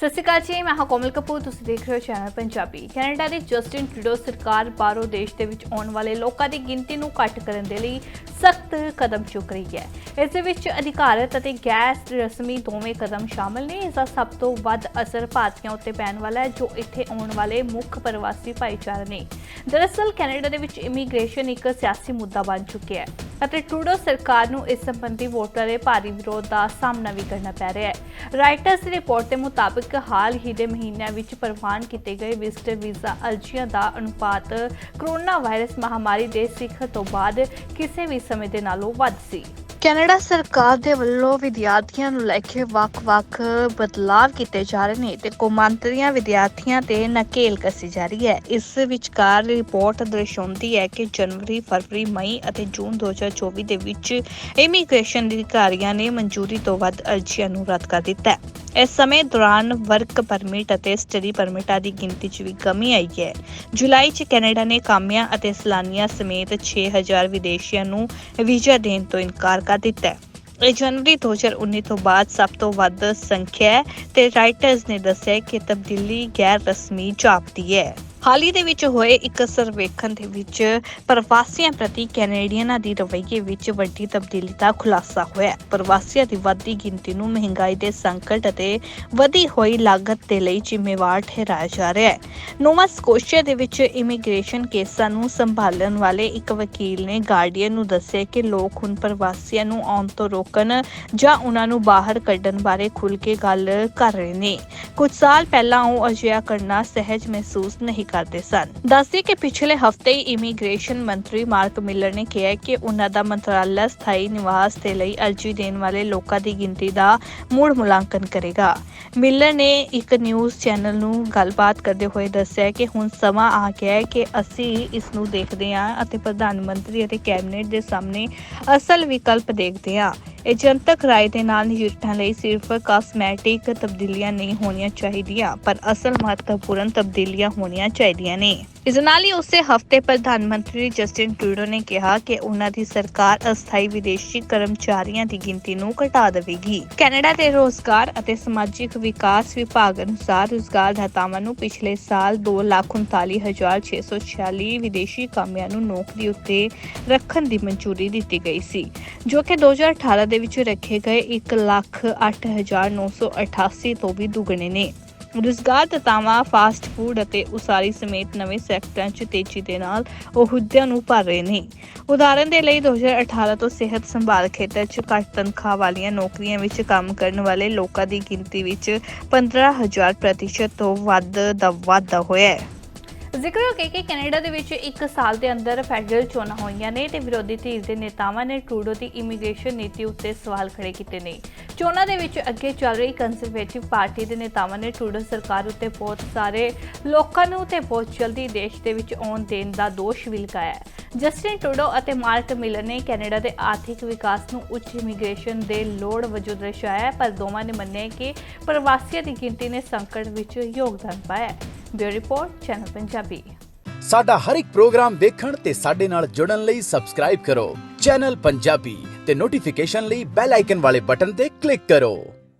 ਸਤਿ ਸ਼੍ਰੀ ਅਕਾਲ ਜੀ, ਮੈਂ ਹਾਂ ਕੋਮਲ ਕਪੂਰ, ਤੁਸੀਂ ਦੇਖ ਰਹੇ ਹੋ ਚੈਨਲ ਪੰਜਾਬੀ। ਕੈਨੇਡਾ ਦੀ ਜਸਟਿਨ ਟਰੂਡੋ ਸਰਕਾਰ ਬਾਹਰੋਂ ਦੇਸ਼ ਦੇ ਵਿੱਚ ਆਉਣ ਵਾਲੇ ਲੋਕਾਂ ਦੀ ਗਿਣਤੀ ਨੂੰ ਘੱਟ ਕਰਨ ਦੇ ਲਈ ਸਖਤ ਕਦਮ ਚੁੱਕ ਰਹੀ ਹੈ। ਇਸ ਦੇ ਵਿੱਚ ਅਧਿਕਾਰਤ ਅਤੇ ਗੈਰ ਰਸਮੀ ਦੋਵੇਂ ਕਦਮ ਸ਼ਾਮਲ ਨੇ। ਇਸ ਦਾ ਸਭ ਤੋਂ ਵੱਧ ਅਸਰ ਭਾਰਤੀਆਂ ਉੱਤੇ ਪੈਣ ਵਾਲਾ ਹੈ, ਜੋ ਇੱਥੇ ਆਉਣ ਵਾਲੇ ਮੁੱਖ ਪ੍ਰਵਾਸੀ ਭਾਈਚਾਰੇ ਨੇ। ਦਰਅਸਲ, ਕੈਨੇਡਾ ਦੇ ਵਿੱਚ ਇਮੀਗ੍ਰੇਸ਼ਨ ਇੱਕ ਸਿਆਸੀ ਮੁੱਦਾ ਬਣ ਚੁੱਕਿਆ ਹੈ ਅਤੇ ਟਰੂਡੋ ਸਰਕਾਰ ਨੂੰ ਇਸ ਸੰਬੰਧੀ ਵੋਟਰਾਂ ਦੇ ਭਾਰੀ ਵਿਰੋਧ ਦਾ ਸਾਹਮਣਾ ਵੀ ਕਰਨਾ ਪੈ ਰਿਹਾ ਹੈ। ਰਾਈਟਰਸ ਦੀ ਰਿਪੋਰਟ ਦੇ ਮੁਤਾਬਕ ਹਾਲ ਹੀ ਦੇ ਮਹੀਨਿਆਂ ਵਿੱਚ ਪ੍ਰਵਾਨ ਕੀਤੇ ਗਏ ਵਿਜ਼ਟਰ ਵੀਜ਼ਾ ਅਰਜ਼ੀਆਂ ਦਾ ਅਨੁਪਾਤ ਕਰੋਨਾ ਵਾਇਰਸ ਮਹਾਮਾਰੀ ਦੇ ਸਿਖਰ ਤੋਂ ਬਾਅਦ ਕਿਸੇ ਵੀ ਸਮੇਂ ਦੇ ਨਾਲੋਂ ਵੱਧ ਸੀ। ਕੈਨੇਡਾ ਸਰਕਾਰ ਦੇ ਵੱਲੋਂ ਵਿਦਿਆਰਥੀਆਂ ਨੂੰ ਲੈ ਕੇ ਵੱਖ-ਵੱਖ ਬਦਲਾਅ ਕੀਤੇ ਜਾ ਰਹੇ ਨੇ ਤੇ ਕੌਮਾਂਤਰੀਆਂ ਵਿਦਿਆਰਥੀਆਂ ਤੇ ਨਕੇਲ ਕੱਸੀ ਜਾ ਰਹੀ ਹੈ। ਇਸ ਵਿਚਕਾਰ ਰਿਪੋਰਟ ਦਰਸਾਉਂਦੀ ਹੈ ਕਿ ਜਨਵਰੀ, ਫਰਵਰੀ, ਮਈ ਅਤੇ ਜੂਨ 2024 ਦੇ ਵਿੱਚ ਇਮੀਗ੍ਰੇਸ਼ਨ ਅਧਿਕਾਰੀਆਂ ਨੇ ਮਨਜ਼ੂਰੀ ਤੋਂ ਵੱਧ ਅਰਜ਼ੀਆਂ ਨੂੰ ਰੱਦ ਕਰ ਦਿੱਤਾ ਹੈ। ਇਸ ਸਮੇਂ ਦੌਰਾਨ ਵਰਕ ਪਰਮਿਟ ਅਤੇ ਸਟੱਡੀ ਪਰਮਿਟਾਂ ਦੀ ਗਿਣਤੀ 'ਚ ਵੀ ਕਮੀ ਆਈ ਹੈ। ਜੁਲਾਈ 'ਚ ਕੈਨੇਡਾ ਨੇ ਕਾਮਿਆਂ ਅਤੇ ਸੈਲਾਨੀਆਂ ਸਮੇਤ 6000 ਵਿਦੇਸ਼ੀਆਂ ਨੂੰ ਵੀਜ਼ਾ ਦੇਣ ਤੋਂ ਇਨਕਾਰ ਕਰ ਦਿੱਤਾ। ਹੈ ਇਹ ਜਨਵਰੀ 2019 ਤੋਂ ਬਾਅਦ ਸਭ ਤੋਂ ਵੱਧ ਸੰਖਿਆ ਹੈ ਤੇ ਰਾਈਟਰਸ ਨੇ ਦੱਸਿਆ ਕਿ ਤਬਦੀਲੀ ਗੈਰ ਰਸਮੀ ਜਾਪਦੀ ਹੈ। ਹਾਲ ਹੀ ਦੇ ਵਿੱਚ ਹੋਏ ਇੱਕ ਸਰਵੇਖਣ ਦੇ ਵਿੱਚ ਪ੍ਰਵਾਸੀਆਂ ਪ੍ਰਤੀ ਕੈਨੇਡੀਅਨਾਂ ਦੀ ਰਵੱਈਏ ਵਿੱਚ ਵੱਡੀ ਤਬਦੀਲੀ ਦਾ ਖੁਲਾਸਾ ਹੋਇਆ। ਪ੍ਰਵਾਸੀਆਂ ਦੀ ਵੱਧਦੀ ਗਿਣਤੀ ਨੂੰ ਮਹਿੰਗਾਈ ਦੇ ਸੰਕਟ ਅਤੇ ਵਧੀ ਹੋਈ ਲਾਗਤ ਦੇ ਲਈ ਜ਼ਿੰਮੇਵਾਰ ਠਹਿਰਾਇਆ ਜਾ ਰਿਹਾ ਹੈ। ਨੋਵਾ ਸਕੋਸ਼ੀਆ ਦੇ ਵਿੱਚ ਇਮੀਗ੍ਰੇਸ਼ਨ ਕੇਸਾਂ ਨੂੰ ਸੰਭਾਲਣ ਵਾਲੇ ਇੱਕ ਵਕੀਲ ਨੇ ਗਾਰਡੀਅਨ ਨੂੰ ਦੱਸਿਆ ਕਿ ਲੋਕ ਹੁਣ ਪ੍ਰਵਾਸੀਆਂ ਨੂੰ ਆਉਣ ਤੋਂ ਰੋਕਣ ਜਾਂ ਉਹਨਾਂ ਨੂੰ ਬਾਹਰ ਕੱਢਣ ਬਾਰੇ ਖੁੱਲ੍ਹ ਕੇ ਗੱਲ ਕਰ ਰਹੇ ਨੇ। ਕੁਝ ਸਾਲ ਪਹਿਲਾਂ ਉਹ ਅਜਿਹਾ ਕਰਨਾ ਸਹਿਜ ਮਹਿਸੂਸ ਨਹੀਂ ਕਰਦੇ ਸਨ। ਦੱਸਦੇ ਕਿ ਪਿਛਲੇ ਹਫ਼ਤੇ ਹੀ ਇਮੀਗ੍ਰੇਸ਼ਨ ਮੰਤਰੀ ਮਾਰਕ ਮਿਲਰ ਨੇ ਕਿਹਾ ਕਿ ਉਹਨਾਂ ਦਾ ਮੰਤਰਾਲਾ ਸਥਾਈ ਨਿਵਾਸ ਦੇ ਲਈ ਅਰਜ਼ੀ ਦੇਣ ਵਾਲੇ ਲੋਕਾਂ ਦੀ ਗਿਣਤੀ ਦਾ ਮੁੜ ਮੁਲਾਂਕਣ ਕਰੇਗਾ। ਮਿਲਰ ਨੇ ਇੱਕ ਨਿਊਜ਼ ਚੈਨਲ ਨੂੰ ਗੱਲਬਾਤ ਕਰਦੇ ਹੋਏ ਦੱਸਿਆ ਕਿ ਹੁਣ ਸਮਾਂ ਆ ਗਿਆ ਹੈ ਕਿ ਅਸੀਂ ਇਸ ਨੂੰ ਦੇਖਦੇ ਹਾਂ ਅਤੇ ਪ੍ਰਧਾਨ ਮੰਤਰੀ ਅਤੇ ਕੈਬਨਿਟ ਦੇ ਸਾਹਮਣੇ ਅਸਲ ਵਿਕਲਪ ਦੇਖਦੇ ਹਾਂ। ਇਹ ਜਨਤਕ ਰਾਏ ਦੇ ਨਾਲ ਨਜਿੱਠਣ ਲਈ ਸਿਰਫ ਕਾਸਮੈਟਿਕ ਤਬਦੀਲੀਆਂ ਨਹੀਂ ਹੋਣੀਆਂ ਚਾਹੀਦੀਆਂ, ਪਰ ਅਸਲ ਮਹੱਤਵਪੂਰਨ ਤਬਦੀਲੀਆਂ ਹੋਣੀਆਂ ਚਾਹੀਦੀਆਂ ਨੇ। ਇਸ ਨਾਲ ਹੀ ਉਸੇ ਹਫ਼ਤੇ ਪ੍ਰਧਾਨ ਮੰਤਰੀ ਜਸਟਿਨ ਟਰੂਡੋ ਨੇ ਕਿਹਾ ਕਿ ਉਹਨਾਂ ਦੀ ਸਰਕਾਰ ਅਸਥਾਈ ਵਿਦੇਸ਼ੀ ਕਰਮਚਾਰੀਆਂ ਦੀ ਗਿਣਤੀ ਨੂੰ ਘਟਾ ਦੇਵੇਗੀ। ਕੈਨੇਡਾ ਦੇ ਰੋਜ਼ਗਾਰ ਅਤੇ ਸਮਾਜਿਕ ਵਿਕਾਸ ਵਿਭਾਗ ਅਨੁਸਾਰ ਰੋਜ਼ਗਾਰਦਾਤਾਵਾਂ ਨੂੰ ਪਿਛਲੇ ਸਾਲ 239646 ਵਿਦੇਸ਼ੀ ਕਾਮਿਆਂ ਨੂੰ ਨੌਕਰੀ ਉੱਤੇ ਰੱਖਣ ਦੀ ਮਨਜ਼ੂਰੀ ਦਿੱਤੀ ਗਈ ਸੀ, ਜੋ ਕਿ 2018 ਦੇ ਵਿੱਚ ਰੱਖੇ ਗਏ 108988 ਤੋਂ ਵੀ ਦੁੱਗਣੇ ਨੇ। ਰੁਜ਼ਗਾਰਦਾਤਾਵਾਂ ਫਾਸਟ ਫੂਡ ਅਤੇ ਉਸਾਰੀ ਸਮੇਤ ਨਵੇਂ ਸੈਕਟਰਾਂ 'ਚ ਤੇਜ਼ੀ ਦੇ ਨਾਲ ਅਹੁਦਿਆਂ ਨੂੰ ਭਰ ਰਹੇ ਨੇ। ਉਦਾਹਰਨ ਦੇ ਲਈ 2018 ਤੋਂ ਸਿਹਤ ਸੰਭਾਲ ਖੇਤਰ 'ਚ ਘੱਟ ਤਨਖਾਹ ਵਾਲੀਆਂ ਨੌਕਰੀਆਂ ਵਿੱਚ ਕੰਮ ਕਰਨ ਵਾਲੇ ਲੋਕਾਂ ਦੀ ਗਿਣਤੀ ਵਿੱਚ 15000 ਪ੍ਰਤੀਸ਼ਤ ਤੋਂ ਵੱਧ ਦਾ ਵਾਧਾ ਹੋਇਆ ਹੈ। ਜ਼ਿਕਰ ਹੋ ਗਿਆ ਕਿ ਕੈਨੇਡਾ ਦੇ ਵਿੱਚ 1 ਸਾਲ ਦੇ ਅੰਦਰ ਫੈਡਰਲ ਚੋਣਾਂ ਹੋਈਆਂ ਨੇ ਤੇ ਵਿਰੋਧੀ ਧਿਰ ਦੇ ਨੇਤਾਵਾਂ ਨੇ ਟਰੂਡੋ ਦੀ ਇਮੀਗ੍ਰੇਸ਼ਨ ਨੀਤੀ ਉੱਤੇ ਸਵਾਲ ਖੜੇ ਕੀਤੇ ਨੇ। ਚੋਣਾਂ ਦੇ ਵਿੱਚ ਅੱਗੇ ਚੱਲ ਰਹੀ ਕੰਜ਼ਰਵੇਟਿਵ ਪਾਰਟੀ ਦੇ ਨੇਤਾਵਾਂ ਨੇ ਟਰੂਡੋ ਸਰਕਾਰ ਉੱਤੇ ਬਹੁਤ ਸਾਰੇ ਲੋਕਾਂ ਨੂੰ ਤੇ ਬਹੁਤ ਜਲਦੀ ਦੇਸ਼ ਦੇ ਵਿੱਚ ਆਉਣ ਦੇਣ ਦਾ ਦੋਸ਼ ਵੀ ਲਗਾਇਆ। ਹੈ ਜਸਟਿਨ ਟਰੂਡੋ ਅਤੇ ਮਾਰਕ ਮਿਲਰ ਨੇ ਕੈਨੇਡਾ ਦੇ ਆਰਥਿਕ ਵਿਕਾਸ ਨੂੰ ਉੱਚ ਇਮੀਗ੍ਰੇਸ਼ਨ ਦੇ ਲੋੜ ਵਜੋਂ ਦਰਸਾਇਆ ਪਰ ਦੋਵਾਂ ਨੇ ਮੰਨਿਆ ਕਿ ਪ੍ਰਵਾਸੀਆਂ ਦੀ ਗਿਣਤੀ ਨੇ ਸੰਕਟ ਵਿੱਚ ਯੋਗਦਾਨ ਪਾਇਆ ਬਿਊਰੋ ਰਿਪੋਰਟ, ਚੈਨਲ ਪੰਜਾਬੀ। ਸਾਡਾ ਹਰ ਇੱਕ ਪ੍ਰੋਗਰਾਮ ਦੇਖਣ ਤੇ ਸਾਡੇ ਨਾਲ ਜੁੜਨ ਲਈ ਸਬਸਕ੍ਰਾਈਬ ਕਰੋ। ਚੈਨਲ ਪੰਜਾਬੀ ਤੇ ਨੋਟੀਫਿਕੇਸ਼ਨ ਲਈ ਬੈਲ ਆਈਕਨ ਵਾਲੇ ਬਟਨ ਤੇ ਕਲਿੱਕ ਕਰੋ।